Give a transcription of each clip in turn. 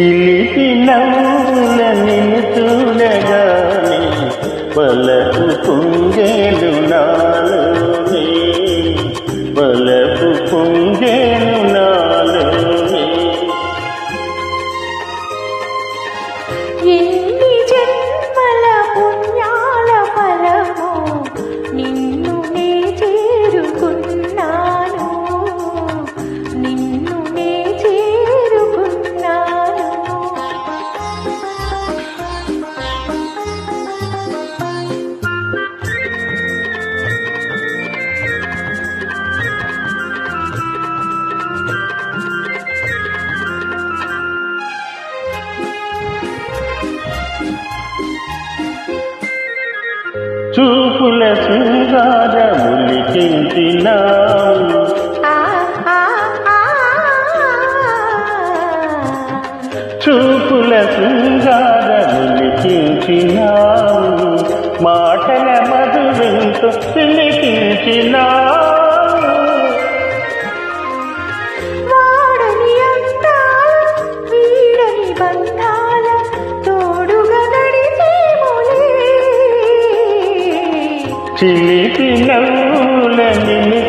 చిలిపి నవ్వుల నిన్ను పలకు కుంగేలు నాలోనే. పలకు శృంగారములికించినావు ఆ ఆ ఆ చూపుల శృంగారములికించినావు మాటల మధురంతో చిలిపి నవ్వుల నిన్ను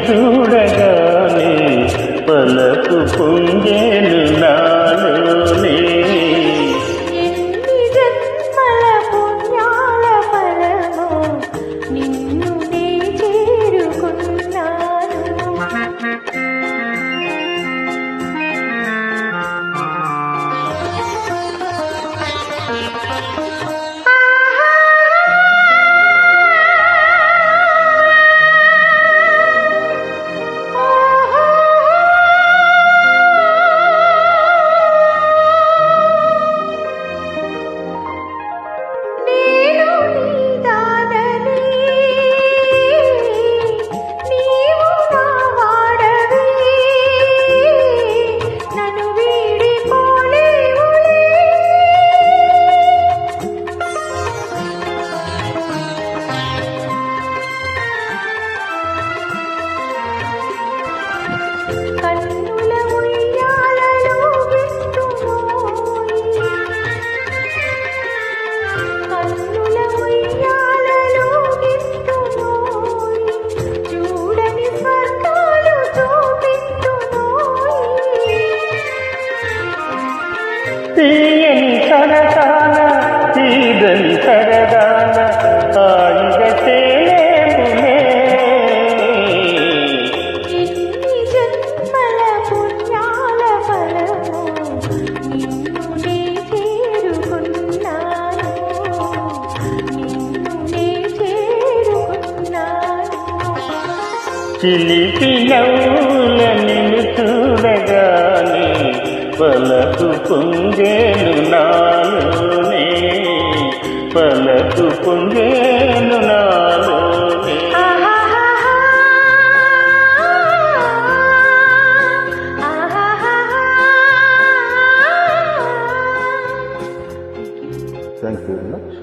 తీయని సరసాన తీదని సరదాన హాయిగా తేలేములే ఎన్ని జన్మల పుణ్యాల ఫలము నిన్ను నే చేరుకున్నాను. నిన్ను నే చేరుకున్నాను. చిలిపి నవ్వుల పలకు పొంగేను నాలోనే పలకు పొంగేను నాలోనే. Thank you very much